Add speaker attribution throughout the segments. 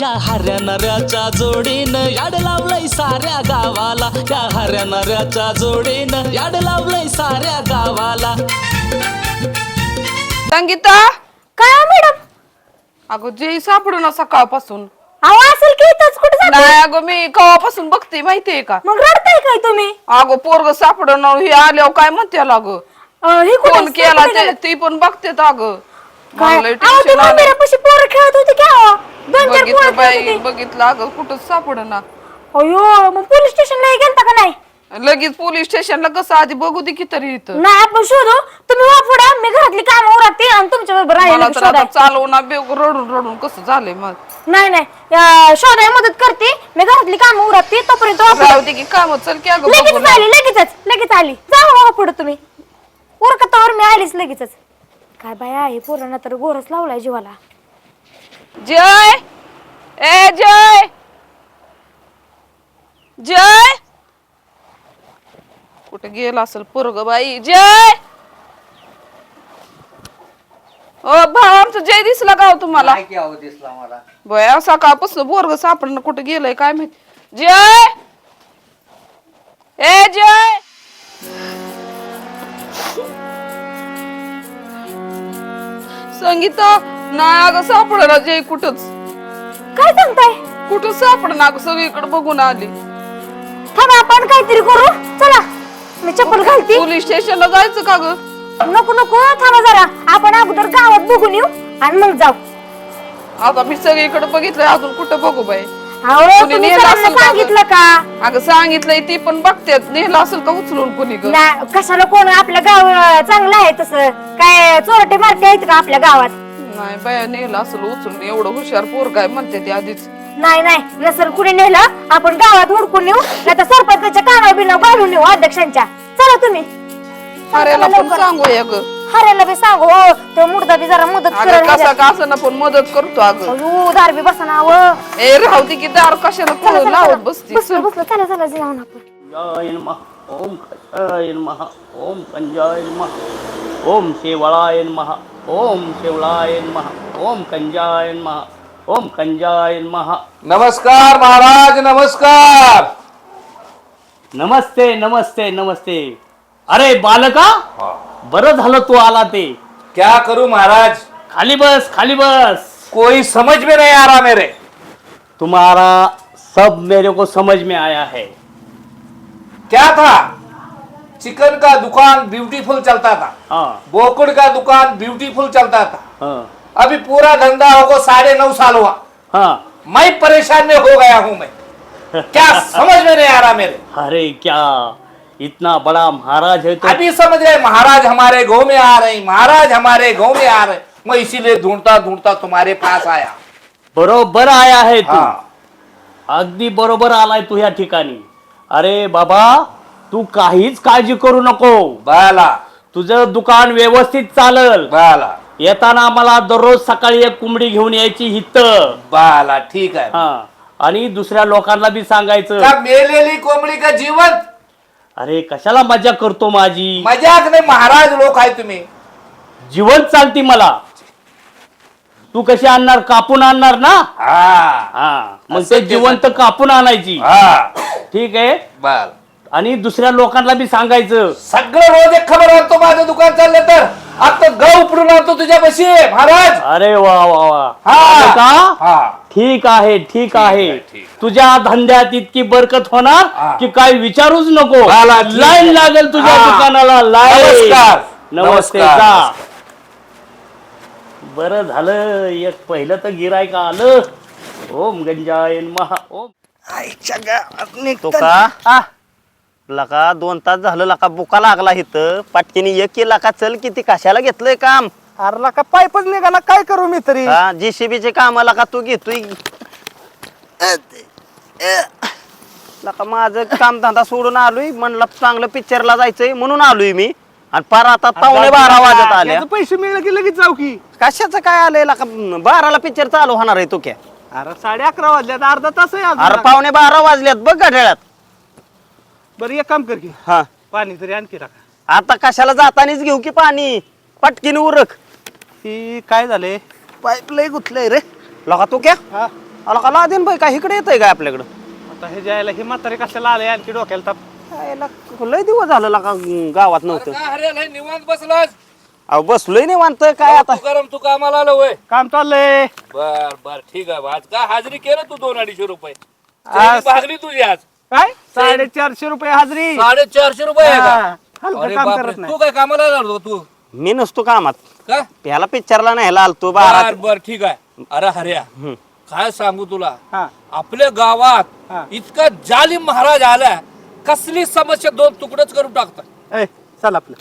Speaker 1: या हऱ्या नऱ्याच्या जोडीनं याड लावलंय साऱ्या गावाला. या हऱ्या नऱ्याच्या जोडीनं याड लावलंय साऱ्या गावाला.
Speaker 2: संगीता?
Speaker 3: काय हो मॅडम?
Speaker 2: अगं जे सापडू ना सकाळपासून.
Speaker 3: अहो असेल की इथंच कुठे जात?
Speaker 2: नाही अगं मी कवापासून बघते माहितीये का?
Speaker 3: मग रडताय काय तुम्ही?
Speaker 2: अगं पोरग सापडून हे आल्यावर काय म्हणते अगं?
Speaker 3: अं, हे कुठे
Speaker 2: फोन केला ते ती पण बघतेत अगं.
Speaker 3: काय?
Speaker 2: मला लय
Speaker 3: अहो ते
Speaker 2: tension आलंय.
Speaker 3: मंदिरापाशी पोरं खेळत होती की अहो? दोन चार
Speaker 2: बघितलं
Speaker 3: पोरं खेळत
Speaker 2: बाई
Speaker 3: होती.
Speaker 2: बघितलं. अगं कुठंच सापडना.
Speaker 3: अयो मग पोलीस स्टेशनला गेलता का नाही?
Speaker 2: लगेच पोलीस स्टेशनला कसं आधी बघू दे की तरी इथं.
Speaker 3: नाही आपण शोधू. तुम्ही वा पुढे. मी घरातली काम उरकते आणि तुमच्या बरोबर
Speaker 2: मला तर आता चालवणार बेग रडून रडून कसं झालंय मग?
Speaker 3: नाही नाही. अं, शोधायला मदत करते. मी घरातली काम उरकते तोपर्यंत वा पुढं.
Speaker 2: राहू दे की काम चल की अगं बघू
Speaker 3: लगेचच
Speaker 2: ना.
Speaker 3: आली लगेचच लगेच आली. जा वा पुढे तुम्ही. उरकतावर मी आलीच लगेचच. काय बाया हे पोरांना तर गोरच लावलाय जीवाला.
Speaker 2: जय! ए जय! जय! कुठे गेला असेल पोरग बाई? जय! ओ भाऊ आमचं जय दिसला का हो तुम्हाला?
Speaker 4: काय की अहो दिसला मला.
Speaker 2: बया सकाळपासून बोरग सापडणं कुठे गेलंय काय माहीत? जय! ए जय! संगीता नाही अगं सापडला जय कुठंच.
Speaker 3: काय सांगताय?
Speaker 2: कुठं सापडणार अगं सगळीकडे बघून आली.
Speaker 3: थांबा आपण काहीतरी करू. चला मी चप्पल घालते.
Speaker 2: पोलीस स्टेशनला जायचं का ग?
Speaker 3: नको नको थांबा जरा. आपण अगोदर गावात बघून येऊ आणि मग जाऊ.
Speaker 2: आता मी सगळीकडे बघितलंय अजून कुठं बघू बाई?
Speaker 3: अहो
Speaker 2: कुणी
Speaker 3: तुम्ही
Speaker 2: नेलं
Speaker 3: सरांना
Speaker 2: असेल का
Speaker 3: सांगितलं का?
Speaker 2: अगं सांगितलंय ती पण बघतेत नेलं असेल का उचलून कोणी ग?
Speaker 3: ना कशाला कोण? आपलं गाव अं, चांगलं आहे तसं. काय चोरटे मारते आहेत का आपल्या गावात?
Speaker 2: नाही बाया नेलं असेल उचलून एवढं हुशार पोर काय म्हणते ती आधीच.
Speaker 3: नाही नाही नसर कुणी नेलं आपण गावात हुडकून येऊ नाही तर सरपंचाच्या काना बिना घालून येऊ अध्यक्षांच्या. चला तुम्ही.
Speaker 2: पण
Speaker 3: लवकर.
Speaker 2: सांगूया ग.
Speaker 3: हऱ्याला बी सांगू हो तो मुर्दा बी जरा मदत
Speaker 2: अगं कसा का असं ना पण मदत करतो अगं.
Speaker 3: दार बी बसा ना व
Speaker 2: ए राहू दे की दार कशाला
Speaker 3: चला,
Speaker 2: कळून
Speaker 3: चला,
Speaker 2: लावत
Speaker 3: चला.
Speaker 2: बसती
Speaker 3: बसलो बसलो. चला चला जाऊन आपण.
Speaker 5: जय नमः ओम खशाय नमः ओम कंजाय नमः ओम शेवळाय नमः ओम शेवळाय नमः ओम कंजाय नमः ओम कंजाय नमः.
Speaker 4: नमस्कार महाराज नमस्कार.
Speaker 5: नमस्ते नमस्ते नमस्ते. अरे बालका? बरं झालं तू आला ते.
Speaker 4: क्या करूं महाराज?
Speaker 5: खाली बस खाली बस.
Speaker 4: कोई समझ में नहीं आ रहा मेरे।
Speaker 5: तुम्हारा सब मेरे को समझ में आया है।
Speaker 4: क्या था? चिकन का दुकान ब्यूटीफुल चलता था।
Speaker 5: हाँ।
Speaker 4: बोकुड़ का दुकान ब्यूटीफुल चलता था।
Speaker 5: हाँ।
Speaker 4: अभी पूरा धंधा होगा साढ़े नौ साल हुआ।
Speaker 5: हाँ।
Speaker 4: मैं परेशान में हो गया हूं मैं। क्या समझ में नहीं आ रहा मेरे।
Speaker 5: अरे क्या? इतना बड़ा महाराज है तो
Speaker 4: अभी समझ रहे महाराज हमारे गांव में आ रहे महाराज हमारे गांव में आ रहे मैं इसीलिए ढूंढता ढूंढता तुम्हारे पास आया।
Speaker 5: बरोबर आया है तू।
Speaker 4: हाँ।
Speaker 5: अगदी बरोबर आलाय तू या ठिकाणी। अरे बाबा तू काहीच काळजी करू नको।
Speaker 4: बाला।
Speaker 5: तुझं दुकान व्यवस्थित चालल।
Speaker 4: बाला।
Speaker 5: येताना मला दररोज सकाळी एक कोंबडी घेऊन यायची हित
Speaker 4: बाला ठीक है
Speaker 5: हा. आणि दुसऱ्या लोकांना बी सांगायचं।
Speaker 4: का मेलेली कोंबडी का जीवन
Speaker 5: अरे कशाला मजा करतो माझी?
Speaker 4: मजाक नाही महाराज लोक आहे तुम्ही.
Speaker 5: जीवन चालती मला. तू कशी आणणार? कापून आणणार ना?
Speaker 4: हा.
Speaker 5: हा. मग
Speaker 4: असं
Speaker 5: ते
Speaker 4: ते
Speaker 5: जिवंत कापून आणायची.
Speaker 4: हा.
Speaker 5: ठीक आहे?
Speaker 4: बर.
Speaker 5: आणि दुसऱ्या लोकांना बी सांगायचं.
Speaker 4: सगळं रोज एक खबर आणतो माझं दुकान चाललं तर. आता गहू उपडून आणतो तुझ्यापाशी महाराज.
Speaker 5: अरे वा वा वा.
Speaker 4: हा.
Speaker 5: आलं का?
Speaker 4: हा.
Speaker 5: ठीक आहे ठीक आहे.
Speaker 4: आहे, ठीक आहे.
Speaker 5: तुझ्या धंद्यात इतकी बरकत होणार
Speaker 4: हा.
Speaker 5: की काय विचारूच नको.
Speaker 4: मला ठीक
Speaker 5: लाईन
Speaker 4: आहे.
Speaker 5: लागेल तुझ्या
Speaker 4: हा.
Speaker 5: दुकानाला लाईन.
Speaker 4: नमस्कार.
Speaker 5: नमस्ते
Speaker 4: नमस्कार.
Speaker 5: जा. बरं झालं एक पहिलं तर गिरायक आलं. ओम गंजायन महा ओम.
Speaker 6: तो का? लका दोन तास झालं लका बुका लागला इथं. पाटकीने एक की लका चल किती कशाला घेतलंय काम?
Speaker 7: अरे का पायपच निघाला काय करू मी तरी?
Speaker 6: हा जीसीबीचे काम लका तू घेतोय? लका माझं काम धंदा सोडून आलोय. म्हणलं चांगलं पिक्चरला जायचंय म्हणून आलोय मी. आणि पार आता पावणे बारा वाजत
Speaker 7: याचं पैसे मिळले की लगेच जाऊ की?
Speaker 6: कशाचं काय आलंय लका? बाराला पिक्चर चालू होणार आहे तो क्या?
Speaker 7: अरे साडे अकरा वाजल्यात अर्धा तास आहे अजून.
Speaker 6: अरे पावणे बारा वाजल्यात बघ घड्याळात
Speaker 7: बरं एक काम कर की.
Speaker 6: हा.
Speaker 7: पाणी तरी आणखी टाका.
Speaker 6: आता कशाला जातानीच घेऊ की पाणी? पटकीने उरक.
Speaker 7: ही काय झाले पाईप लय गुतलंय रे.
Speaker 6: लका तू क्या?
Speaker 7: हा.
Speaker 6: अला का लादेन भाई काय इकडे येतंय काय आपल्याकडं?
Speaker 7: आता हे जायला हे म्हातारे कशाला आले आणखी डोक्याला ताप?
Speaker 6: काय ला- लय दिवस झालं लका गावात नव्हतं.
Speaker 4: का लय निवांत बसलास?
Speaker 6: अहो बसलोय नाही मानत काय आता?
Speaker 4: तू गरम तू कामाला आलो वय
Speaker 7: काम चाललंय.
Speaker 4: बर बर ठीक आहे आज का हाजरी केलं तू दोन अडीचशे रुपये? चैनी भागली तुझी आज.
Speaker 7: काय? साडेचारशे रुपये हाजरी.
Speaker 4: साडेचारशे रुपये आहे का?
Speaker 7: हा, हलकं
Speaker 4: अरे
Speaker 7: काम
Speaker 4: बापरे,
Speaker 7: करत नाही.
Speaker 4: तू काय कामाला आलो तू?
Speaker 6: मी नसतो कामात.
Speaker 4: का?
Speaker 6: त्याला पिक्चरला न्यायला आलतो
Speaker 4: बर
Speaker 6: बारा
Speaker 4: बर ठीक आहे. अरे हर्या काय सांगू तुला?
Speaker 7: हा.
Speaker 4: आपल्या
Speaker 7: हा.
Speaker 4: गावात इतका जालिम महाराज आला कसली समस्या दोन तुकडच करून टाकतात?
Speaker 7: ए चल आपलं.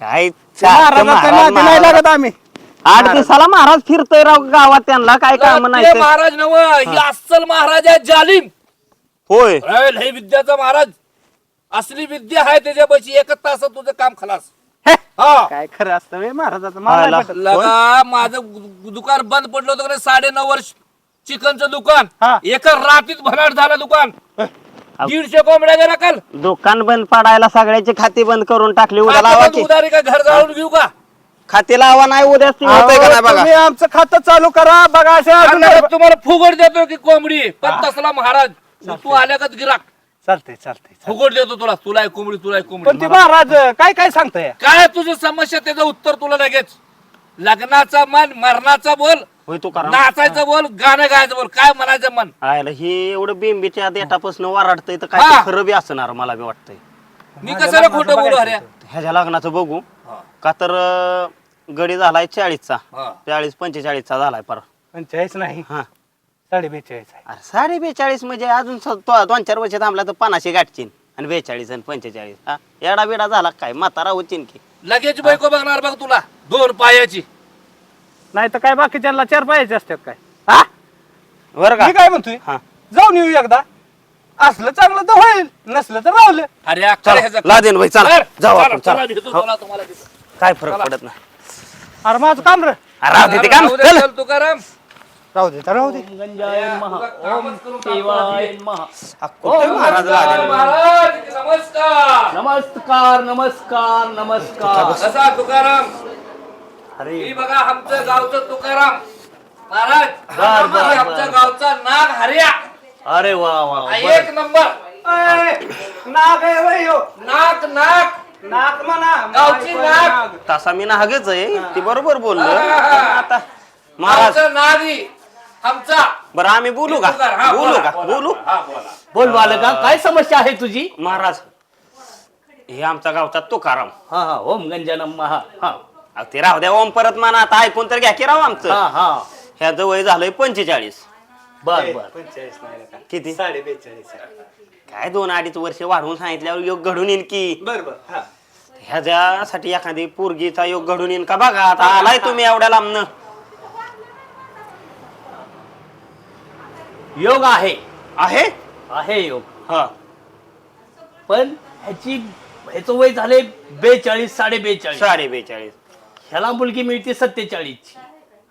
Speaker 6: काय महाराज-
Speaker 7: नादी नाही
Speaker 6: महाराज.
Speaker 7: लागत आम्ही.
Speaker 6: आठ दिवसाला महाराज फिरतोय राव गावात त्यांना काय काम नाही
Speaker 4: ते. महाराज नव ही. अस्सल महाराज आहे जालिम.
Speaker 6: होय.
Speaker 4: अरे, लय विद्याचा महाराज. असली विद्या आहे त्याच्यापाशी एकच तासात तुझं काम खलास.
Speaker 7: हे,
Speaker 4: हा.
Speaker 7: काय खरं असतं बे महाराजाचं मला
Speaker 6: हायला.
Speaker 7: नाही पटत.
Speaker 4: लगा माझं दु- दुकान बंद पडलं होतं का नाही? साडे नऊ वर्ष चिकनचं दुकान.
Speaker 7: हा.
Speaker 4: एका रात्रीत भराट झालं दुकान. दीडशे कोंबड्या गेला काल.
Speaker 6: दुकान बंद पाडायला सगळ्याची खाती बंद करून टाकली. उद्या लावा
Speaker 4: आता
Speaker 6: की.
Speaker 4: घर जाळून घेऊ का?
Speaker 6: खाती लावा नाही उद्या ती होतंय का नाही
Speaker 7: अहो,
Speaker 6: बघा
Speaker 7: तुम्ही आमचं खातं चालू करा. बघा असे अजून
Speaker 4: आता तुम्हाला फुगड देतो की कोंबडी? पण तसला महाराज. तू आल्या का गिराक
Speaker 7: चालतंय चालतंय
Speaker 4: फुगड देतो तुला. तुला एक कोंबडी तुला एक
Speaker 7: पण
Speaker 4: कोंबडी
Speaker 7: ते महाराज काय काय सांगताय?
Speaker 4: काय तुझी समस्या त्याचं उत्तर तुला लगेच. लग्नाचा मन मरणाचा बोल
Speaker 6: होय तू करा.
Speaker 4: नाचायचं बोल गाणं गायचं बोल काय म्हणायचं मन
Speaker 6: आयला हे एवढं बिंबीच्या देठापासून वाराडतंय तर
Speaker 4: हा.
Speaker 6: काय खरं बी असणार मला बी वाटतंय.
Speaker 4: मी कशाला खोटं बोलू अरे
Speaker 6: ह्याच्या लग्नाचं बघू. का तर अं, गडी झालाय चाळीसचा.
Speaker 4: हा.
Speaker 6: चाळीस पंचेचाळीसचा झालाय पर.
Speaker 7: पंचेचाळीस नाही.
Speaker 6: हा.
Speaker 7: साडे बेचाळीस आहे.
Speaker 6: अरे साडे बेचाळीस म्हणजे अजून स- तो- दोन चार वर्ष थांबला तर पन्नाशी गाठचीन. आणि बेचाळीस आणि पंचेचाळीस. हा? एडा बिडा झाला काय? म्हातारा होतीन की.
Speaker 4: लगेच बायको बघणार बघ तुला. दोन पायाची.
Speaker 7: नाही तर काय बाकीच्यांना चार पायाचे असतात काय? हा?
Speaker 6: बरं का?
Speaker 7: मी काय म्हणतोय?
Speaker 6: हा.
Speaker 7: जाऊन येऊ एकदा. असलं चांगलं तर होईल नसलं तर राहुल
Speaker 4: अरे अक्कल
Speaker 6: चला,
Speaker 4: ह्याचं-
Speaker 6: लादेन भाई, चला.
Speaker 4: चल,
Speaker 6: जाऊ
Speaker 4: चला,
Speaker 6: आपण, चला.
Speaker 4: चला, भेटू
Speaker 6: हो.
Speaker 4: तुला, तुम्हाला भेटू.
Speaker 6: काय फरक पडत नाही.
Speaker 7: अरे माझं काम रे.
Speaker 6: अरे राहू दे ते काम चल,
Speaker 4: तुकाराम.
Speaker 7: राहू दे तर राहू दे.
Speaker 5: ओम गंजाय नमः ओम शिवाय नमः.
Speaker 6: कुठे महाराज लादेन
Speaker 4: महाराज नमस्कार.
Speaker 5: नमस्कार नमस्कार नमस्कार.
Speaker 4: कसा तुकाराम?
Speaker 5: अरे.
Speaker 4: ही बघा आमचं गावचं तुकाराम. महाराज
Speaker 5: बर, बर,
Speaker 4: आणि आमच्या. गावचा नाग हरिया.
Speaker 5: अरे वा वा
Speaker 4: हा
Speaker 5: बरं.
Speaker 4: एक नंबर.
Speaker 7: नाग आहे वय हो.
Speaker 4: नाक नाक
Speaker 7: नाग म्हणा
Speaker 4: गावची नाग.
Speaker 6: तसा मी नागच आहे ती बरोबर बोललो. आता महाराज.
Speaker 4: नागी आमचा.
Speaker 6: बरं आम्ही बोलू का?
Speaker 4: तुकार, हा,
Speaker 6: बोलू
Speaker 4: बोला,
Speaker 6: का?
Speaker 4: बोला.
Speaker 6: बोलू?
Speaker 4: हा, बोला.
Speaker 5: बोल बालका काय समस्या आहे तुझी?
Speaker 6: महाराज हे आमचा गावचा तुकाराम.
Speaker 5: हा हा ओम गंजा नमः हा.
Speaker 6: अहो, ते राहू द्या ओम परत म्हणा आता ऐकून तर घ्या की राव
Speaker 5: हा
Speaker 6: आमचं.
Speaker 5: हा
Speaker 6: ह्याचं वय झालंय पंचेचाळीस.
Speaker 5: बर बर.
Speaker 7: पंचेचाळीस नाही का?
Speaker 6: किती?
Speaker 7: साडे बेचाळीस
Speaker 6: काय दोन अडीच वर्ष वाढवून सांगितल्यावर योग घडून येईन की.
Speaker 7: बर बर हा.
Speaker 6: ह्याच्यासाठी एखादी पोरगीचा योग घडून येईन का बघा आता आलाय तुम्ही एवढ्या लांबनं.
Speaker 5: योग आहे.
Speaker 6: आहे?
Speaker 5: आहे योग.
Speaker 6: हा.
Speaker 5: पण ह्याची ह्याचं वय झाले बेचाळीस साडे बेचाळीस.
Speaker 6: साडे बेचाळीस.
Speaker 5: ह्याला मुलगी मिळते सत्तेचाळीस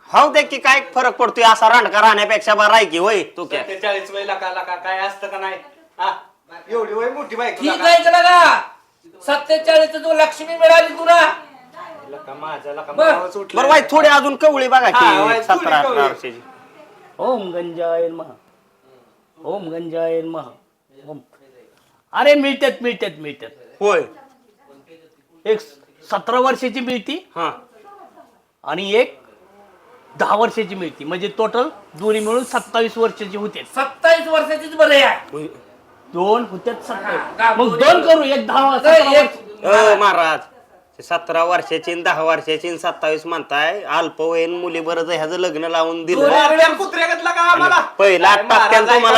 Speaker 6: हो दे की काय फरक पडतोय असा रांडका राहण्यापेक्षा बरं आहे की होय तू काय?
Speaker 7: सत्तेचाळीस वय लाका लाका काय असतं का नाही? हा. एवढी वय मोठी बाईक
Speaker 4: ठीक आहे का लगा सत्तेचाळीस तू लक्ष्मी मिळाली तुला.
Speaker 7: लका
Speaker 4: बर.
Speaker 7: मावाच उठलं.
Speaker 6: बरं वाई थोडी अजून कवळी बघा
Speaker 7: हा,
Speaker 6: की सतरा अठरा
Speaker 7: कवळी.
Speaker 6: वर्षाची.
Speaker 5: ओम गंजाय नमः. ओम गंजाय नमः ओम. अरे मिळतात मिळतात मिळतात.
Speaker 6: होय.
Speaker 5: एक सतरा वर्षाची मिळती
Speaker 6: हा.
Speaker 5: आणि एक दहा वर्षाची मिळती. म्हणजे टोटल दोन्ही मिळून सत्तावीस वर्षाची होते.
Speaker 4: सत्तावीस वर्षाचीच बरे आहे.
Speaker 5: दोन होत्यात? सत्तावीस. मग दोन करू एक दहा सतरा वर्ष.
Speaker 6: अ, महाराज. ते सतरा वर्षाची आणि दहा वर्षाची आणि सत्तावीस म्हणताय. अल्पवयीन मुली बरं ह्याचं लग्न लावून दिलं.
Speaker 7: आम्हाला?
Speaker 6: पहिला
Speaker 7: महाराज ऐका.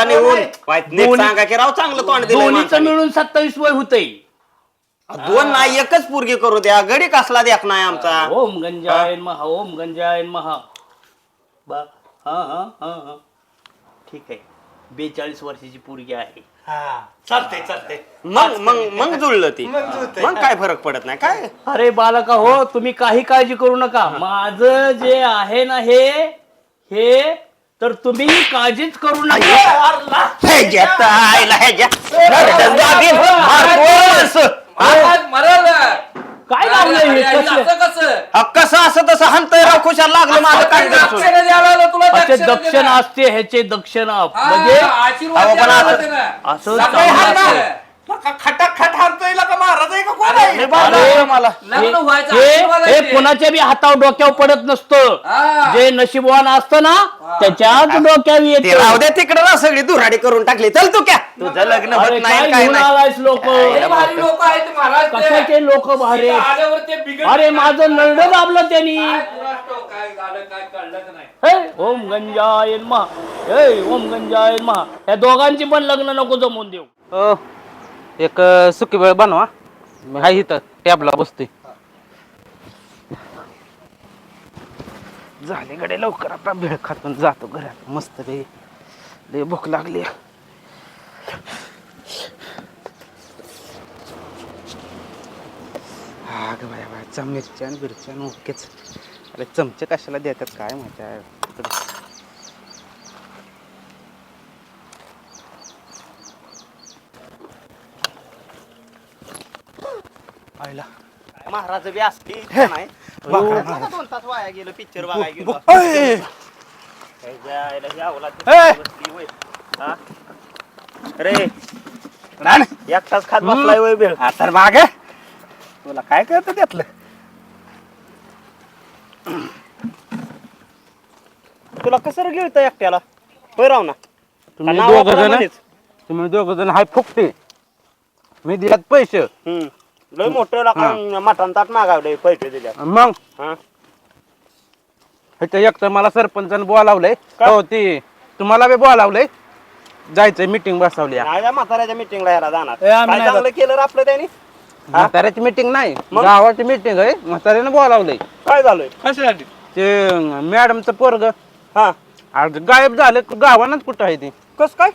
Speaker 6: वाईट नीट
Speaker 5: दोन्ही-
Speaker 6: सांगा की राव चांगलं तोंड
Speaker 5: दोन्हीचं
Speaker 6: माणसाने.
Speaker 5: मिळून सत्तावीस वय होतंय.
Speaker 6: दोन नाही एकच पुरगी करू द्या. गडी कसला द्या नाही आमचा.
Speaker 5: ओम गंजाय महा ओम गंजाय महा. बा हा हा हा हा. ठीक आहे. बेचाळीस वर्षाची पोरगी आहे.
Speaker 7: चालतंय चालतंय.
Speaker 6: मग मग मग जुळलं ती.
Speaker 7: मग जुळतंय.
Speaker 6: मग काय फरक पडत नाही? काय?
Speaker 5: अरे बालका हो तुम्ही काही काळजी करू नका. माझं जे आहे ना हे हे तर तुम्ही काळजीच करू नका.
Speaker 6: मारतोस.
Speaker 4: मरल
Speaker 5: काय लावलंय हे? कसलं?
Speaker 4: कसं
Speaker 6: असं तसं हाणतंय राव खुशाल लागलं माझं काय
Speaker 5: अच्छा
Speaker 4: दक्षिण.
Speaker 5: असते ह्याचे दक्षिण म्हणजे
Speaker 6: अहो, पण
Speaker 4: होते.
Speaker 5: असं. असतं.
Speaker 7: खटाखट हाणतोय का महाराज आहे का कोण
Speaker 4: अरे,
Speaker 7: आहे?
Speaker 4: लय भारी
Speaker 5: अरे,
Speaker 4: वाटलं मला. लग्न व्हायचं आशीर्वाद
Speaker 5: हे
Speaker 4: आहे
Speaker 5: हे
Speaker 4: ते.
Speaker 5: कुणाच्या बी हातावर डोक्यावर पडत नसतं.
Speaker 4: हा.
Speaker 5: जे नशीबवान असतं ना त्याच्याच डोक्यावर
Speaker 6: ते राहू
Speaker 5: येत
Speaker 6: दे तिकडे ना सगळी दुराडी करून टाकली. चल तू क्या. तुझं लग्न होत नाही
Speaker 5: काय लोक?
Speaker 4: लय भारी लोक आहेत महाराज ते.
Speaker 5: कशाचे लोक भारी?
Speaker 4: इथं आल्यावर ते बिघडले.
Speaker 5: अरे माझं नरड दाबलं त्यांनी.
Speaker 4: काय कुणास ठाऊक काय झालं काय कळलंच नाही.
Speaker 5: हे, ओम गंजाय हे ओम गंजाय महा. या दोघांची पण लग्न नको जमून देऊ.
Speaker 8: अ, एक सुकी वेळ बनवा. मी हाय इथं टॅबला बसतोय. झाले गडे लवकर आता भेळ खातून जातो घरात. मस्त रे. लय भूक लागली. हा ग बाया बाया मिरच्यान बिरच्यान ओकेच. अरे चमचे कशाला देतात काय माहिती आहे? आईला.
Speaker 6: महाराज बी असती नाही? दोन तास वाया गेलं पिक्चर बघायला गेलो. काय जायला ते बसली वय. हा? रे. एकटाच खात बसलाय वय बेळ.
Speaker 7: तर माग. तुला काय कळतं त्यातलं?
Speaker 6: तुला कसं घेऊ एकट्याला? होय राव ना.
Speaker 8: तुम्ही दोघ जण. तुम्ही दोघ जण हाय फुकटे. मी दिलात पैसे.
Speaker 6: हम्म. लय मोठं लाका मटण ताट मागावले पैसे दिल्या
Speaker 8: मग?
Speaker 6: हा.
Speaker 8: एक तर मला सरपंचानं बोलावलंय.
Speaker 6: का?
Speaker 8: हो ते तुम्हाला बी बोलावलंय. जायचंय मीटिंग बसवली आहे.
Speaker 6: नाही त्या म्हाताऱ्याच्या मिटिंगला यायला जाणार.
Speaker 7: ए, आम्ही
Speaker 6: काय
Speaker 7: नाही
Speaker 6: चांगलं केलं रे आपलं त्यांनी?
Speaker 8: म्हाताऱ्याची मीटिंग नाही.
Speaker 6: मग?
Speaker 8: गावाची मीटिंग आहे. म्हाताऱ्यानं बोलावलंय.
Speaker 6: काय झालंय?
Speaker 7: कशासाठी?
Speaker 8: ते मॅडमचं पोरग.
Speaker 6: हा.
Speaker 8: आज गायब झालं. गावानच कुठं आहे ते?
Speaker 6: कस काय?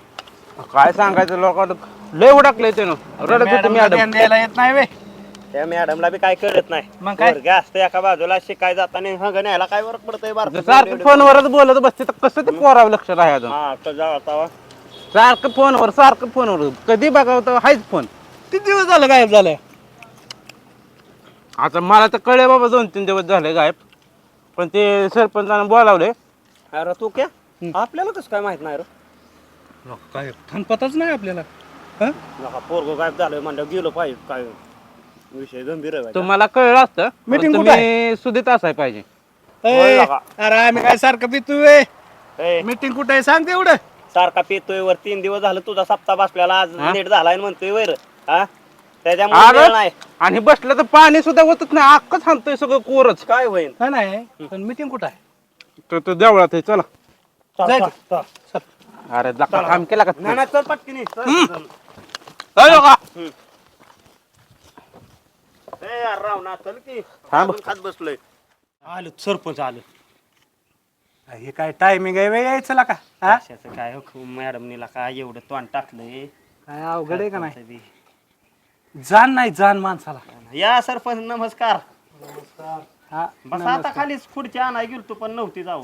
Speaker 8: काय सांगायचं लोकांना? लय उडकलंय त्यानं. रडत होते मॅडम
Speaker 7: द्यायला येत नाही वे
Speaker 6: त्या मॅडमला बी काय कळत नाही.
Speaker 7: मग काय?
Speaker 6: पोरगं असतं एका बाजूला शिकाय जाताना हंग न्यायला काय फरक पडतंय
Speaker 8: सारखं
Speaker 6: बार
Speaker 8: फोनवरच बोलत बसते तर कसं ते पोरावं लक्ष राहायचं
Speaker 6: हा तर जाऊ आता
Speaker 8: सारखं फोनवर सारखं फोनवर. कधी बघावं तर हायच फोन.
Speaker 7: किती दिवस झालं गायब झालंय?
Speaker 8: आता मला तर कळे बाबा दोन तीन दिवस झाले गायब. पण ते सरपंचानं बोलावले.
Speaker 6: अरे तू क्या? आपल्याला कसं काय माहीत नाही रे?
Speaker 7: काय पताच नाही आपल्याला.
Speaker 6: पोरग गायब झालंय म्हणलं गेलो पाहिजे काय? विषय गंभीर आहे.
Speaker 8: तुम्हाला कळलं असतं पण
Speaker 7: कुठं
Speaker 8: तुम्ही सुधीत असाय पाहिजे.
Speaker 6: होय
Speaker 7: ए,
Speaker 6: लका.
Speaker 7: अरे आम्ही काय सारखं पितोय?
Speaker 6: ए,
Speaker 7: मीटिंग कुठे आहे? सांग तेवढं.
Speaker 6: सारखा पितोय वर तीन दिवस झालं तुझा सप्ताह बसलेला आज? नीट झालाय म्हणतोय वर. हा? त्याच्यामुळे वेळ
Speaker 8: अरे
Speaker 6: नाही.
Speaker 8: आणि बसलं तर पाणी सुद्धा होतच नाही अख्खच हाणतोय सगळं कोरच.
Speaker 6: काय होईल
Speaker 7: नाही पण मीटिंग कुठं आहे?
Speaker 8: तर तो देवळात आहे चला.
Speaker 7: जायचं. चल.
Speaker 8: अरे दका काम केला का
Speaker 6: नाही नाही, चल पटकिनी चल. राव ना चल की.
Speaker 8: थांब.
Speaker 6: अजून खात बसलोय.
Speaker 5: आलं सरपंच आलं.
Speaker 7: हे काय टायमिंग आहे वे यायचं का? हा?
Speaker 6: कशाचं काय हो मॅडमनीला काय एवढं तोंड टाकलंय?
Speaker 7: काय अवघड आहे का नाही? जाण नाही जाण माणसाला.
Speaker 6: या सरपंच नमस्कार.
Speaker 7: हा
Speaker 6: बस आता खालीच खुर्ची आणाय गेलो तू पण नव्हती जाऊ.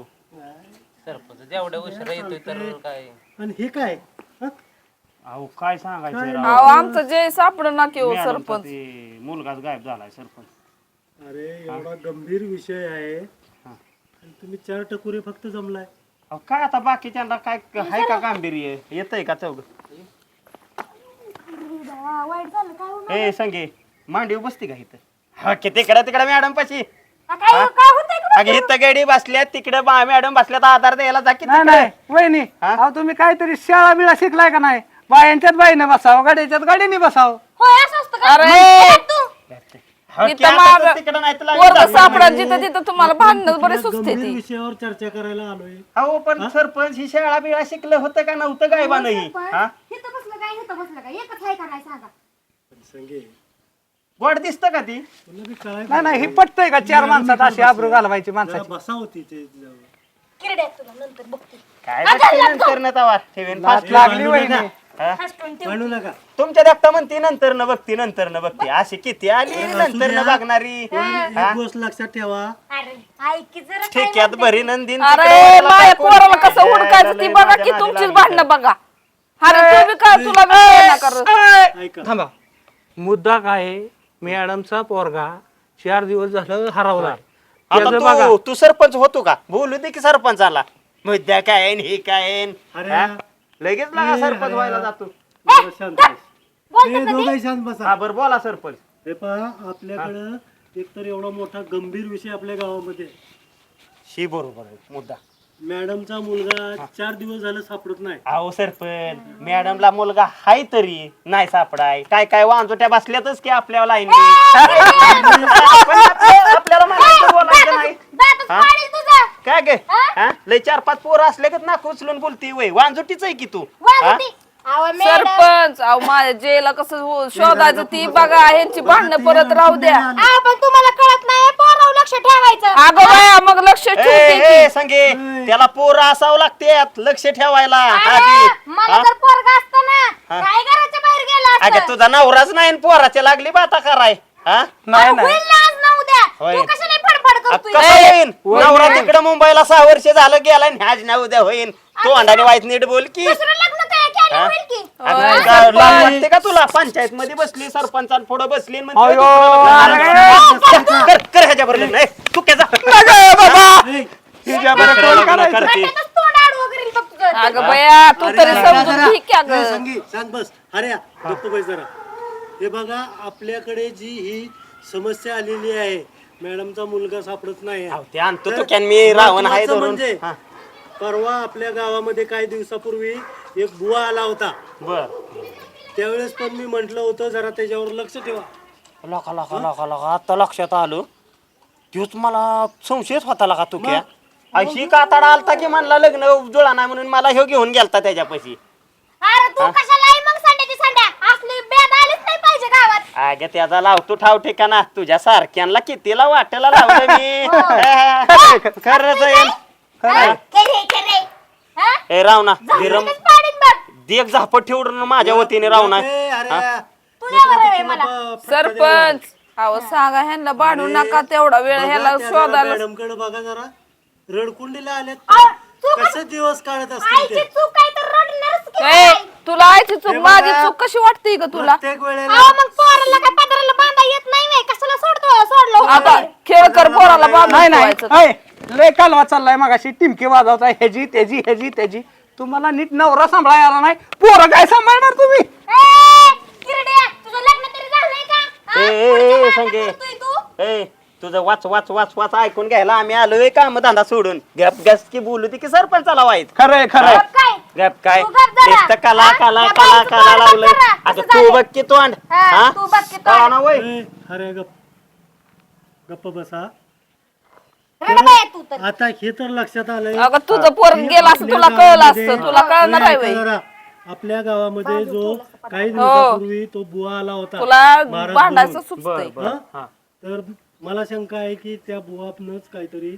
Speaker 7: आणि हे काय?
Speaker 6: अहो काय सांगायचं राव?
Speaker 2: अहो आमचं जे सापडं ना की हो
Speaker 6: मॅडमचा
Speaker 2: सरपंच.
Speaker 6: ते मुलगाच गायब झालाय सरपंच.
Speaker 9: अरे एवढा गंभीर विषय आहे. आणि तुम्ही चार टकुरे फक्त जमलाय.
Speaker 6: अहो काय आता बाकीच्यांना काय आहे का गांभीर्य? येतंय का चौघ?
Speaker 3: वाईट झालं काय होणार?
Speaker 6: ए संगे मांडीव बसती का इथं? हा की तिकडे तिकडे मॅडम पाशी.
Speaker 3: आ, काय काय होतंय का
Speaker 6: अगे इथं गडी बसल्यात तिकडे बा मॅडम बसल्यात आधार द्यायला जा की
Speaker 7: नाही
Speaker 6: तिकडे.
Speaker 7: नाही वहिनी
Speaker 6: हा?
Speaker 7: अहो तुम्ही काहीतरी शाळा बिळा शिकलाय का नाही? बायांच्यात बाईने बसावं गाड्याच्यात गाडीने बसावं.
Speaker 3: होय असं असतं का?
Speaker 2: अरे!
Speaker 3: काय तू?
Speaker 6: हा, की
Speaker 2: इथं
Speaker 6: आता
Speaker 2: माग
Speaker 6: तर तिकडं नाही तर लागली
Speaker 2: वर्ग
Speaker 6: जागा.
Speaker 2: सापडा जिथं तिथं तुम्हाला भांडणं बरे सुचते
Speaker 9: गंभीर
Speaker 2: ती
Speaker 9: विषयावर चर्चा करायला आलोय.
Speaker 6: अहो पण सरपंच ही शाळा बिळा शिकलं होतं का नव्हतं गायबा नाही हा?
Speaker 3: इथं बसलं काय? इथं बसलं काय? एकच आहे का नाही सांगा
Speaker 9: संगे
Speaker 6: गोड दिसतं का ती?
Speaker 9: तुला बी कळाय
Speaker 7: नाही नाही हे पटतंय का? चार माणसात अशी आबरू घालवायची माणसाची.
Speaker 9: बसा होती ते जवळ.
Speaker 3: किरड्या तुला नंतर बघते.
Speaker 6: काय न तवा? ठेवीन फास्ट
Speaker 7: लागली वहिनी.
Speaker 3: ठेव.
Speaker 9: भांडू नका.
Speaker 6: तुमच्या देखता म्हणती नंतर न बघती नंतर न बघती. अशी किती आली नंतर न बघणारी.
Speaker 9: एक गोष्ट लक्षात ठेवा.
Speaker 3: अरे ऐक की जरा काय
Speaker 6: ठेक्यात भरी नंदीन
Speaker 2: अरे माझ्या पोराला कसं हुडकायचं ती बघा की तुमचीच भांडणं बघा. अरे तुम्ही काय तुला विषय ना कर?
Speaker 9: ऐका.
Speaker 7: थांबा. मुद्दा काय आहे? मॅडमचा पोरगा चार दिवस झालं हरवलाय.
Speaker 6: आता
Speaker 7: त्याचं बघा
Speaker 6: तू तू सरपंच होतो का? बोलू दे की सरपंचाला. मुद्द्या काय आहे न हे काय आहे?
Speaker 9: अरे
Speaker 6: हा? लगेच लागा सरपंच व्हायला. जातो
Speaker 9: जरा शांत बस. हे दोघंही शांत बसा
Speaker 6: हा बरं बोला सरपंच
Speaker 9: हे पहा आपल्याकडं एकतर एवढा मोठा गंभीर विषय आपल्या गावामध्ये आहे.
Speaker 6: शी बरोबर आहे मुद्दा
Speaker 9: मॅडमचा मुलगा चार दिवस झालं सापडत नाही
Speaker 6: अहो सरपंच मॅडमला मुलगा हाय तरी नाही सापडाय काय काय वांजोट्या बसल्यातच की आपल्या लाईन आपल्याला म्हणायचं बोलायचं नाही हा? काय गे हा? लय चार पाच पोरं असले का नाक उचलून बोलती वय वांजुटीच आहे की तू? हा?
Speaker 2: सरपंच अहो माझ्या जेला कसं हो- शोधायचं ती बघा ह्यांची भांडणं परत राहू द्या.
Speaker 3: पण तुम्हाला कळत नाही लक्ष ठेवायचं.
Speaker 2: अगं बाया मग लक्ष
Speaker 6: ए,
Speaker 2: ठेवते
Speaker 6: ए, संगे त्याला पोरं असावं लागते लक्ष ठेवायला आधी.
Speaker 3: मला
Speaker 6: हा?
Speaker 3: जर पोरगा असतं ना काय घराच्या बाहेर गेला
Speaker 6: अगं
Speaker 3: असतं
Speaker 6: तुझा नवराच नाही न पोराची लागली बाता कराय हा?
Speaker 7: नाही नाही.
Speaker 3: होईल ना आज ना उद्या
Speaker 6: होय.
Speaker 3: तू कशाला फडफड
Speaker 6: आता
Speaker 3: करतोय
Speaker 6: कसं होईन? नवरा तिकडे मुंबईला सहा वर्ष झालं गेला आणि आज ना उद्या होईन. तो अंडाने वाईट नीट बोल की.
Speaker 3: दुसरं लग्न काय केलं
Speaker 6: हा?
Speaker 3: होईल की.
Speaker 6: अगं, का लाज वाटते का तुला? पंचायत मध्ये बसली सरपंचान पुढे बसली आणि म्हणते,
Speaker 7: अयो,
Speaker 6: "दुसरं लग्न." कर कर ह्याच्या बरोबर ए, तू
Speaker 3: तोंड आडवं करील बघ तुझं.
Speaker 2: अगं बया
Speaker 9: अरे
Speaker 2: तरी
Speaker 9: जरा,
Speaker 2: समजून
Speaker 9: जरा.
Speaker 2: ठीक आहे
Speaker 9: ए,
Speaker 2: ग
Speaker 9: संगी शांत बस. अरे गप्प बस जरा. हे बघा आपल्याकडे जी ही समस्या आलेली आहे मॅडमचा मुलगा सापडत नाही.
Speaker 6: अहो, ते आणतो तू कॅन मी रावण आहे
Speaker 9: महत्वाचं
Speaker 6: धरून.
Speaker 9: म्हणजे
Speaker 6: हा,
Speaker 9: परवा आपल्या गावामध्ये काही दिवसापूर्वी एक बुवा आला होता.
Speaker 6: बर.
Speaker 9: त्यावेळेस पण मी म्हंटल होतं जरा त्याच्यावर लक्ष ठेवा.
Speaker 6: लका लका लका लका. आता लक्षात आलो. तोच मला संशयच होता लका तू क्या अशी काताडा आलता की म्हणला लग्न जुळा नाही म्हणून मला ह्यो घेऊन गेलता त्याच्यापाशी.
Speaker 3: अरे तू कशाला आहे मग संड्याची संड्या असली बेद आलीच नाही पाहिजे गावात
Speaker 6: अगे त्याचा लावतो ठाव ठिकाणा. तुझ्या सारख्यांना कितीला वाटेला लावलं मी? खरंच आहे
Speaker 3: हा? खरे, खरे. हा?
Speaker 6: ए
Speaker 3: पाडीन बघ.
Speaker 6: देख झापट ठेवून माझ्या वतीने
Speaker 3: आहे मला.
Speaker 2: सरपंच अहो सांगा ह्यांना भांडू नका तेवढा वेळ ह्याला शोधायला.
Speaker 9: मॅडमकडे बघा जरा. रडकुंडीला आलेत.
Speaker 3: अहो, तू
Speaker 9: कसे दिवस काढत असतील ते?
Speaker 3: आहे
Speaker 2: ए? तुला चूक माझी चूक कशी वाटते ग तुला
Speaker 9: प्रत्येक वेळेला
Speaker 3: अहो, मग पोराला काय पदराला बांधा येत नाही व्हय? कशाला सोडतो सोडलो
Speaker 2: आता खेळ कर पोराला बांधून
Speaker 7: नाही नाही
Speaker 2: ठेवायचं.
Speaker 7: ऐ, लय कालवा चाललाय मगाशी टिमकी वाजवता ह्याची त्याची ह्याची त्याची तुम्हाला नीट नवरा सांभाळायला आला नाही पोरं काय सांभाळणार तुम्ही
Speaker 3: ए, किरड्या, तुझं लग्न तरी झालंय का? हा?
Speaker 6: ए, ए,
Speaker 3: पुढच्या
Speaker 6: ए,
Speaker 3: बाळाला
Speaker 6: संगे.
Speaker 3: करतोय तू?
Speaker 6: ए तुझं वाच वाच वाच वाच ऐकून घ्यायला आम्ही आलोय काम धंदा सोडून गप गस की बोलू दे की सरपंचाला वाईट
Speaker 7: खरंय खरंय
Speaker 3: गप काय?
Speaker 6: गप काय
Speaker 3: तू गप जरा.
Speaker 6: नुसतं कला
Speaker 3: हा?
Speaker 6: कला
Speaker 3: या
Speaker 6: कला
Speaker 3: बाईचं
Speaker 6: कला
Speaker 3: तोंड बघ
Speaker 6: लावलंय
Speaker 3: जरा,
Speaker 6: आता तू
Speaker 3: झालंय?
Speaker 6: बघ की तोंड
Speaker 3: हा,
Speaker 6: हा?
Speaker 3: तू बघ की तोंड.
Speaker 6: कळा ना वय
Speaker 9: ए, अरे गप गप्प बसा
Speaker 3: तू तर.
Speaker 9: आता हे तर लक्षात आलंय
Speaker 2: अगं तुझं पोर
Speaker 9: की
Speaker 2: गेलं असं
Speaker 9: आपल्या
Speaker 2: तुला कळलं असतं तुला कळणार आहे
Speaker 9: ऐका
Speaker 2: वय
Speaker 9: जरा. आपल्या गावामध्ये जो काही दिवसापूर्वी तो बुवा आला होता
Speaker 2: हो. तुला
Speaker 9: महाराज
Speaker 2: भांडायचं
Speaker 9: म्हणून.
Speaker 2: सुचतंय
Speaker 9: हा? तर मला शंका आहे की त्या बुवापनच काहीतरी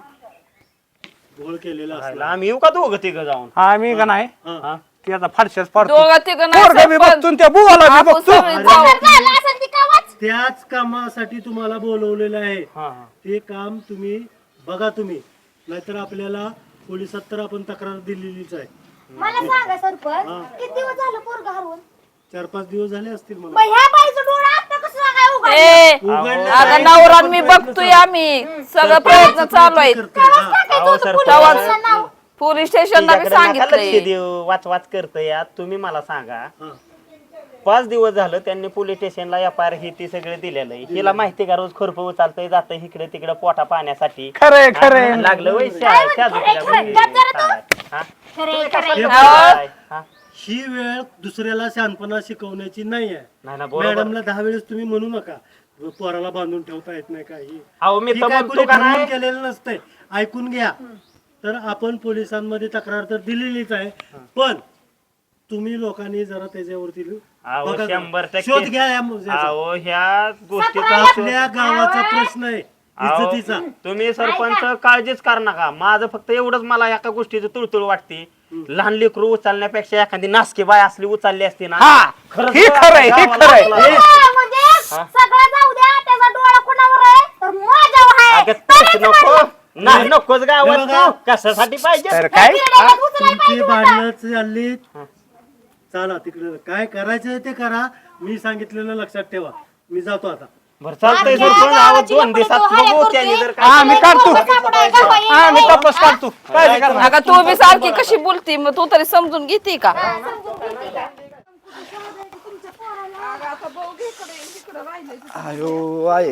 Speaker 9: घोळ केलेला असला.
Speaker 6: आम्ही येऊ का दोघं तिघं जाऊन?
Speaker 7: आम्ही का नाही?
Speaker 9: हा.
Speaker 7: ती आता फारशाच पडतो
Speaker 2: दोघं तिघं नाही
Speaker 7: पोरगं बी
Speaker 2: सरपंच.
Speaker 7: बघतो आणि त्या बुवाला बी
Speaker 2: आपण
Speaker 7: बघतो.
Speaker 2: सगळे जाऊ.
Speaker 3: जर झालं असेल ती का वाच?
Speaker 9: त्याच कामासाठी तुम्हाला बोलवलेलं आहे.
Speaker 6: हा, हा.
Speaker 9: ते काम तुम्ही बघा तुम्ही. नाहीतर आपल्याला पोलिसात तर आपण तक्रार दिलेलीच आहे.
Speaker 3: मला सांगा सरपंच. किती दिवस झालं पोरग हरवून?
Speaker 9: चार पाच दिवस झाले असतील मला.
Speaker 3: मग ह्या बाईचं डोळं आता कसं काय उघडलं?
Speaker 2: ए
Speaker 9: उघडलं
Speaker 2: अगं
Speaker 9: नाही,
Speaker 2: नवरा
Speaker 9: पण
Speaker 2: मी
Speaker 9: प्रयत्न
Speaker 2: बघतोय
Speaker 9: चालू.
Speaker 2: आम्ही. सगळं प्रयत्न चालू आहेत
Speaker 9: करते, हा.
Speaker 3: टाकायचं
Speaker 6: अहो,
Speaker 3: होतं
Speaker 6: सरपंच.
Speaker 3: पोलिसाचं नाव.
Speaker 2: पोलीस स्टेशनला मी
Speaker 6: तिच्याकडे नका लक्ष
Speaker 2: सांगितलंय.
Speaker 6: देऊ. वाच वाच करतोय. या तुम्ही मला सांगा.
Speaker 9: हा.
Speaker 6: पाच दिवस झालं त्यांनी पोलीस स्टेशनला एफ आय आर हे ती सगळं दिलेलं आहे. हिला माहिती का? रोज खुरप उचालतंय जातं इकडे तिकडे पोटा पाण्यासाठी.
Speaker 7: खरंय खरंय
Speaker 6: लागलं
Speaker 9: हे?
Speaker 2: अहो,
Speaker 9: बघा, ही? वेळ दुसऱ्याला शहाणपणा शिकवण्याची नाही आहे.
Speaker 6: नाही ना बरोबर.
Speaker 9: मॅडमला दहा वेळेस तुम्ही म्हणू नका पोराला बांधून ठेवता येत नाही काही.
Speaker 6: अहो मी
Speaker 9: ही
Speaker 6: तर म्हणतो का नाही?
Speaker 9: केलेलं नसतंय. ऐकून घ्या. तर आपण पोलिसांमध्ये तक्रार तर दिलेलीच आहे. पण तुम्ही लोकांनी जरा त्याच्यावरती
Speaker 6: अहो,
Speaker 9: बघा जरा.
Speaker 6: शंभर टक्के.
Speaker 9: शोध घ्या या मुद्द्याचा.
Speaker 6: अहो ह्या गोष्टीचा
Speaker 9: आपल्या गावाचा प्रश्न आहे
Speaker 6: अहो,
Speaker 9: इज्जतीचा.
Speaker 6: तुम्ही सरपंच काळजीच कर नका. माझं फक्त एवढंच मला एका गोष्टीचं तुळतुळ वाटते. लहान लेकरू उचलण्यापेक्षा एखादी नासकी बाय असली उचलली असती ना
Speaker 7: हा
Speaker 6: खरंच
Speaker 7: हे खरंय हे
Speaker 6: गावाला
Speaker 7: खरंय
Speaker 6: आपला-
Speaker 3: हा, म्हणजे सगळं जाऊ द्या त्याचा डोळा कुणावर आहे? तर माझ्यावर आहे.
Speaker 6: अगं, तसं नको. नाही नकोच गावात. तू. कशासाठी पाहिजे?
Speaker 7: काय?
Speaker 3: उचलायला
Speaker 9: तुमची
Speaker 3: पाहिजे होतं.
Speaker 9: भांडणं चालली. चला तिकडे. काय करायचं ते करा. मी सांगितलेलं लक्षात ठेवा. मी जातो आता.
Speaker 6: बरं चालतंय सरपंच आहो दोन दिवसात बघू त्यांनी जर काय
Speaker 7: हा काढतो. हा तपास काढतो.
Speaker 2: अगं तू बी सारखी कशी बोलती? मग तू तरी समजून घेते का?
Speaker 7: अयो आय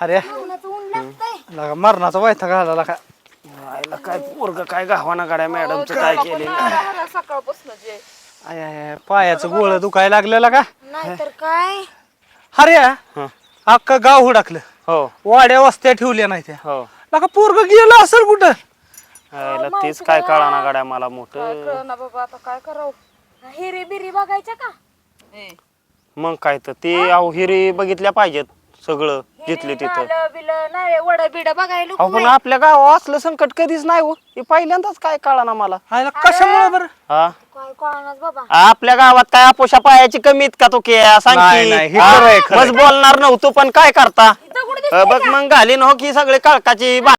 Speaker 7: अरे. लगा मरणाचा वायथा घाला का
Speaker 6: आईला काय पोरग काय गावाना गाड्या मॅडमचं काय केले
Speaker 2: सकाळपासून जे.
Speaker 7: आय आय आय, पायाचं गोळ दुखायला लागलेला का?
Speaker 3: नाहीतर काय?
Speaker 7: अरे अख्खं गाव हुडाकलं.
Speaker 6: हो.
Speaker 7: वाड्या वस्त्या ठेवल्या नाही त्या.
Speaker 6: हो.
Speaker 7: लका पोरग गेलं असेल कुठं?
Speaker 6: तेच काय कळाना गाड्या मला मोठं.
Speaker 2: ना बाबा आता काय करावं?
Speaker 3: हिरी बिरी बघायच्या का?
Speaker 6: मग काय तर ते अहो हिरी बघितल्या पाहिजेत सगळं जिथले तिथं.
Speaker 3: नालं बिलं नाही वड बिड बघायला
Speaker 6: अहो पण आपल्या गावात असलं संकट कधीच नाही हो. हे पहिल्यांदाच काय कळाना मला.
Speaker 7: आयला कशामुळे बरं?
Speaker 6: हा?
Speaker 3: काय कळणार बाबा.
Speaker 6: आपल्या गावात काय अपोषा पायाची कमीत का तो के? सांग
Speaker 7: नाही,
Speaker 6: की.
Speaker 7: नाही, हे
Speaker 6: हा?
Speaker 7: खरं आहे, खरं आहे.
Speaker 6: बस बोलणार नव्हतो पण काय करता? अ, बघ मग घालीन हो की सगळे काळकाची बा-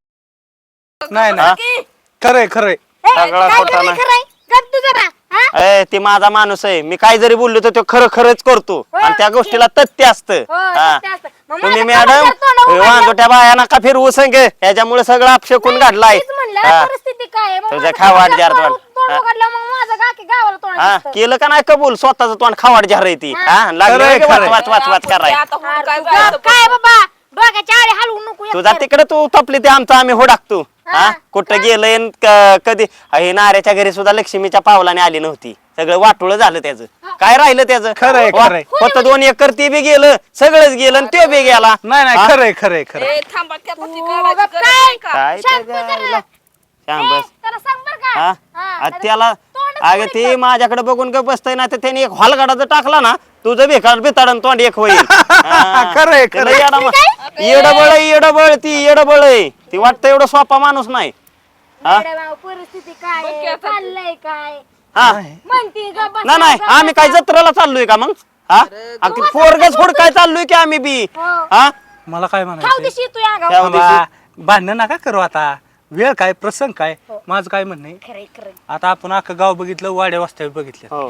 Speaker 7: नाही नाही. खरंय खरंय
Speaker 6: सगळा
Speaker 3: खरंय गप तू जरा हा?
Speaker 6: ए ते माझा माणूस आहे. मी काय जरी बोललो तर तो खरं खरंच करतो. आणि त्या गोष्टीला तथ्य असतं.
Speaker 3: हो,
Speaker 6: हा.
Speaker 3: तथ्य असतं.
Speaker 6: तुम्ही मॅडम. वांजोट्या बाया नका फिरवू संग याच्यामुळे सगळं अपशकून काढलाय हा.
Speaker 3: परिस्थिती काय
Speaker 6: तुझं खावाट जार
Speaker 3: तोंड
Speaker 6: हा.
Speaker 3: उघडलं, मग माझं गाकी गावाला तोंड दिसतं.
Speaker 6: केलं का नाही कबूल? स्वतःच तोंड खावाड जार आहे ती. हा. लागलं
Speaker 7: खरंय,
Speaker 6: की वाच
Speaker 7: खरंय.
Speaker 6: वाच वाच वाच कराय
Speaker 2: आता हुडकाय
Speaker 3: अरे तू
Speaker 2: जायचं
Speaker 3: गप काय बाबा? डोक्याच्या आळे हलवू नको
Speaker 6: तुझा. तिकडे तू तपली ते आमचं आम्ही होडाकतो. हा. कुठं गेलंय कधी? हे नाऱ्याच्या घरी सुद्धा लक्ष्मीच्या पावलाने आली नव्हती. सगळं वाटोळ झालं त्याचं. काय राहिलं त्याचं?
Speaker 7: खरंय,
Speaker 6: वा-
Speaker 7: खरंय.
Speaker 6: होतं दोन एकर ते बी गेलं सगळंच गेलं आणि ते बी गेला.
Speaker 7: नाही नाही
Speaker 6: हा?
Speaker 7: खरंय खरंय
Speaker 2: ए, थांबा
Speaker 3: तू
Speaker 2: गरज
Speaker 3: काय
Speaker 2: नाही का?
Speaker 6: काय?
Speaker 3: शांत?
Speaker 6: शांत बस.
Speaker 3: त्याला सांग बरं का.
Speaker 6: हा?
Speaker 3: हा,
Speaker 6: आ,
Speaker 3: त्याला
Speaker 6: अगं ते माझ्याकडे बघून ग बसतय ना तर त्याने एक हॉलगाडा जर टाकला ना तुझं बेकार बेताडन तोंड एक होईल.
Speaker 7: खरंय, खरंय.
Speaker 6: येडबळ येडबळ ती येडबळ आहे. ती वाटतं एवढं सोपा माणूस नाही. हा?
Speaker 3: मॅडम, अहो, परिस्थिती काय
Speaker 2: बघ की
Speaker 3: आहे,
Speaker 2: आता.
Speaker 3: चाललंय काय?
Speaker 6: हा.
Speaker 3: म्हणती गप बसा,
Speaker 6: नाही नाही आम्ही काय. जत्रेला चाललोय का मग? हा? अगदी पोरगच फोड काय चाललोय की आम्ही बी?
Speaker 3: हो.
Speaker 6: हा?
Speaker 7: मला काय
Speaker 3: खाऊ
Speaker 7: म्हणायचं
Speaker 3: दिशी तू या गावात.
Speaker 6: त्या दिवशी
Speaker 7: भांडण नका करू आता. वेळ काय प्रसंग काय? माझं काय म्हणणं आहे? आता आपण अख्खं गाव बघितलं वाड्या वस्त्या बघितल्या
Speaker 6: हो.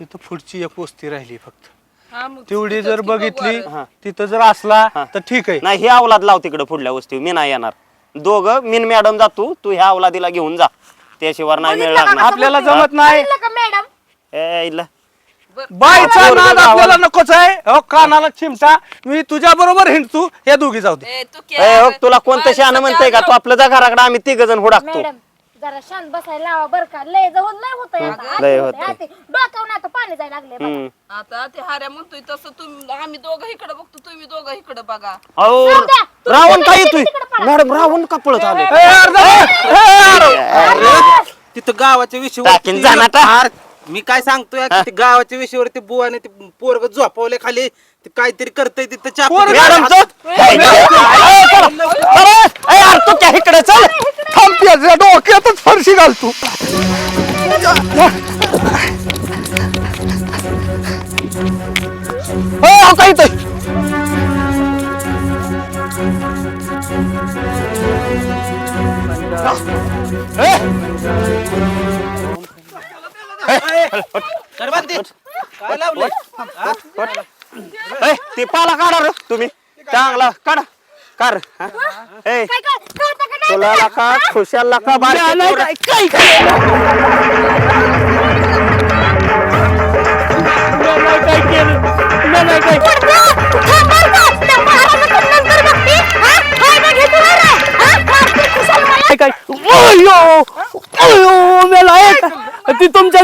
Speaker 7: इथं पुढची एक वस्ती राहिली फक्त.
Speaker 2: हा, मग
Speaker 7: तेवढी जर बघितली. तिथं जर असला तर ठीक आहे.
Speaker 6: नाही हे अवलाद लाव तिकडे पुढल्या वस्ती. मी नाही येणार. दोघं मीन मॅडम जातो तू ह्या अवलादीला घेऊन जा. त्याशिवाय नाही मिळ
Speaker 3: बघितलं का
Speaker 6: लागणार
Speaker 7: आपल्याला जमत नाही.
Speaker 3: मॅडम
Speaker 6: ए, इला.
Speaker 7: बायचा
Speaker 6: पोरगं
Speaker 7: नाद आपल्याला नकोच आहे. हो कानाला चिमटा. मी तुझ्या बरोबर हिंडतो. या दोघी जाऊ दे.
Speaker 2: ए, तू
Speaker 6: ए,
Speaker 2: क्या-
Speaker 6: हो, तुला कोणतं शहाणं म्हणतंय का? तू आपलं जा घराकडे. आम्ही तिघ जण हुडाकतो.
Speaker 3: मॅडम जरा शांत बसायला लावा बरं का लय जवळ लय होतंय आता.
Speaker 6: लय
Speaker 3: आती
Speaker 6: होतंय.
Speaker 3: आती. पाणी जायला लागले.
Speaker 6: हम्म.
Speaker 2: आता ते हाऱ्या म्हणतोय तसं तुम्ही आम्ही दोघं इकडे बघतो तुम्ही दोघं इकडे बघा
Speaker 6: अहो
Speaker 3: जाऊ द्या. तू
Speaker 6: रावण काय
Speaker 3: तिकडे
Speaker 6: येतोय
Speaker 3: तिकडे पळा.
Speaker 6: मॅडम रावण का पळत आले
Speaker 7: ए, अर्धा- ए, अरे.
Speaker 8: तिथं गावाच्या
Speaker 6: टाकीन
Speaker 8: विषयावर
Speaker 6: जाणार
Speaker 8: मी काय सांगतोय की ते गावाच्या विषयावरती बुवाने ते पोरग झोपवले खाली ते काहीतरी करतय तिथं
Speaker 6: मॅडम चल. अरे, तू इकडे चल
Speaker 7: थांब त्याच्या डोक्यातच फरशी घालतो
Speaker 6: हो येतोय
Speaker 8: काय
Speaker 6: ए, ते पाला काढा रे तुम्ही. चांगला काढा. कर हा? ए.
Speaker 3: काय काय कळतं का नाही
Speaker 6: तुला लका खुशाल लका बारकी पोरं-
Speaker 5: ती तुमच्या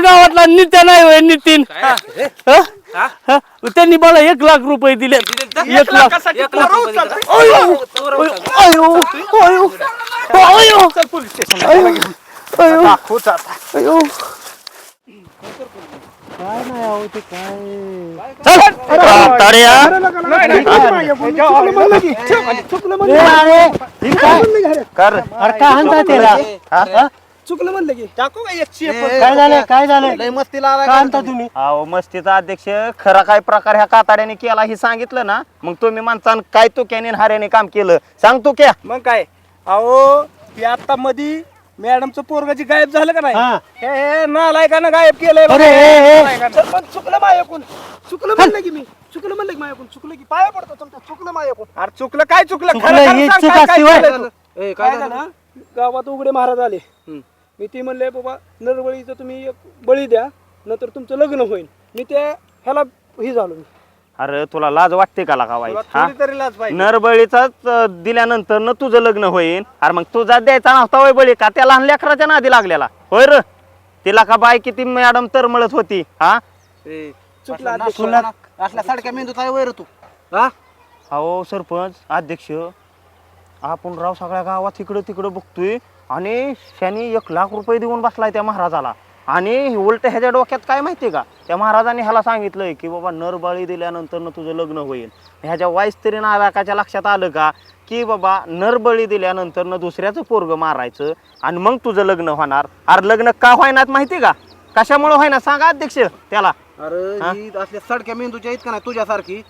Speaker 5: गावातला नित्या नाही होय नितीन. ह? ह? त्यांनी मला एक लाख रुपये दिले. एक लाख.
Speaker 8: एक लाख रुपये दिले.
Speaker 5: अयो! अयो! अयो! अयो! अयो!
Speaker 7: दाखवच आता
Speaker 5: अयो!
Speaker 6: ताड्या. कर.
Speaker 7: चुकलं म्हणलं की. टाकू का एकशे एक?
Speaker 9: काय झालं काय झालं
Speaker 8: लय मस्तीला का
Speaker 9: आणता तुम्ही?
Speaker 6: अहो मस्तीचा अध्यक्ष खरा काय प्रकार ह्या काताड्याने केला हे सांगितलं ना मग तुम्ही माणसान काय तो कॅने हाऱ्याने काम केलं? सांगतो क्या
Speaker 7: मग काय? अहो ती आता मधी मॅडमचं पोरगाची गायब झालं का नाही?
Speaker 9: हा.
Speaker 7: हे हे नालायकानं गायब केलंय.
Speaker 9: अरे, हे, हे.
Speaker 7: नालायकानं. सरपंच चुकलं माझ्याकून चुकलं म्हणलं की मी. चुकलं म्हणलं की माझ्याकून चुकलं की पाया पडतो तुमच्या चुकलं माझ्याकून अरे चुकलं काय चुकलं?
Speaker 9: चुकलं,
Speaker 7: खरं खरं
Speaker 9: ही
Speaker 7: सांग,
Speaker 9: चूक
Speaker 7: काय- काय
Speaker 9: असती होय.
Speaker 7: केलं तू? काय झालं? गावात उघडे महाराज आले. मी ती म्हणले बाबा नरबळीचं तुम्ही एक बळी द्या नंतर तुमचं लग्न होईल. मी त्या ह्याला ही झालो मी.
Speaker 6: अरे तुला लाज वाटते का लागा वाईट हा?
Speaker 7: थोडी तरी लाज पाहिजे.
Speaker 6: नरबळीचाच अं, दिल्यानंतर न तुझं लग्न होईन. अरे मग तुझा द्यायचा नव्हता वय बळी का? त्या लहान लेकराच्या नादी लागलेला. होय र? तिला का बाय किती मॅडम तरमळत होती? हा?
Speaker 7: चुकला अध्यक्ष.
Speaker 8: तुला असल्या साडक्या मेंदूत आहे वैर तू. हा?
Speaker 6: अहो सरपंच अध्यक्ष. आपण राव सगळ्या गावात इकडं तिकडं बघतोय. आणि शनी एक लाख रुपये देऊन बसलाय त्या महाराजाला. आणि उलट ह्याच्या डोक्यात काय माहितीये का? त्या महाराजाने ह्याला सांगितलंय की बाबा नरबळी दिल्यानंतर न तुझं लग्न होईल. ह्याच्या वाईस तरी नावाकाच्या लक्षात आलं का? की बाबा नरबळी दिल्यानंतर न दुसऱ्याचं पोरग मारायचं आणि मग तुझं लग्न होणार. अरे लग्न का व्हायनात माहिती का? कशामुळे व्हायना सांगा अध्यक्ष त्याला.
Speaker 8: अरे
Speaker 6: हा?
Speaker 8: ही असल्या सडक्या मेंदूच्या आहेत का नाही तुझ्यासारखी?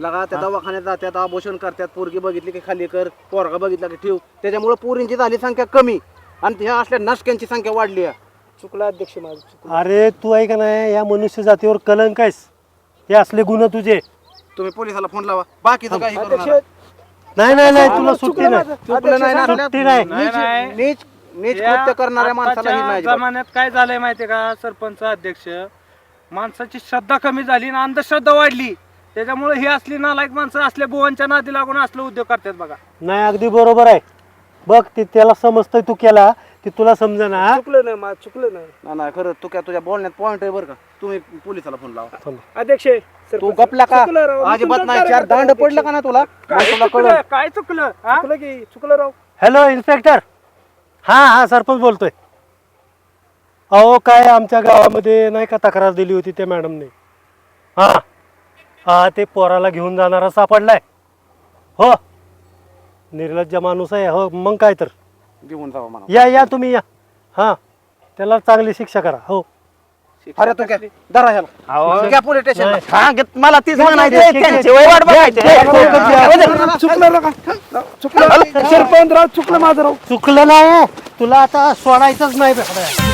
Speaker 8: लगा त्या दवाखान्यात जात्यात आभूषण करतात पोरगी बघितली की खाली कर पोरगा बघितला की ठेव. त्याच्यामुळे पोरींची झाली संख्या कमी. आणि ह्या असल्या नसक्यांची संख्या वाढली आहे.
Speaker 7: चुकला अध्यक्ष माझं चुकलं.
Speaker 9: अरे तू आहे का नाही या मनुष्य जातीवर कलंक आहेस. हे असले गुन्हे तुझे.
Speaker 8: तुम्ही पोलिसाला फोन लावा. बाकीचं काही करू
Speaker 7: अध्यक्ष
Speaker 8: नका.
Speaker 9: नाही नाही नाही तुला सुट्टी नाही.
Speaker 7: माझं.
Speaker 8: चुकलं नाही ना
Speaker 9: सुट्टी नाही.
Speaker 8: नीच- नीच नीच कृत्य करणाऱ्या माणसाला ही नाही
Speaker 7: जमान्यात काय झालंय माहितीये का सरपंच अध्यक्ष? माणसाची श्रद्धा कमी झाली आणि अंधश्रद्धा वाढली. त्याच्यामुळे ही असली नालायक माणसं असल्या बुवांच्या नादी लागून असले उद्योग करतात बघा.
Speaker 9: नाही अगदी बरोबर आहे. बघ ते त्याला समजतंय तू केला ते तुला समजना
Speaker 7: चुकलं नाही मा चुकलं नाही.
Speaker 8: नाही, नाही खरं तू काय तुझ्या बोलण्यात पॉईंट आहे बरं का. तुम्ही पोलिसाला फोन लावा.
Speaker 7: अध्यक्ष
Speaker 8: तू गपला का?
Speaker 7: चुकलं राव. मी
Speaker 8: अजिबात नाही चार दांड. पडलं का ना तुला?
Speaker 7: काय चुकलं काय चुकलं? चुकलं की चुकलं राव.
Speaker 9: हॅलो इन्स्पेक्टर हा हा सरपंच बोलतोय. अहो काय आमच्या गावामध्ये नाही का तक्रार दिली होती त्या मॅडमने? हा हा ते पोराला घेऊन जाणारा सापडलाय. हो निर्लज्ज माणूस आहे हो मग काय तर
Speaker 8: घेऊन जावा म्हणा
Speaker 9: या या तुम्ही या हा त्याला चांगली शिक्षा करा हो
Speaker 8: अरे तू काय दरा ह्याला घ्या पोलीस स्टेशनला
Speaker 6: हा ग- मला तीच म्हणायचं त्यांची. वय वाट बघायची.
Speaker 7: चुकलं राव चुकलं सरपंच राव चुकलं माझं राव
Speaker 9: चुकलं नाही तुला आता सोडायचंच नाही भेटणार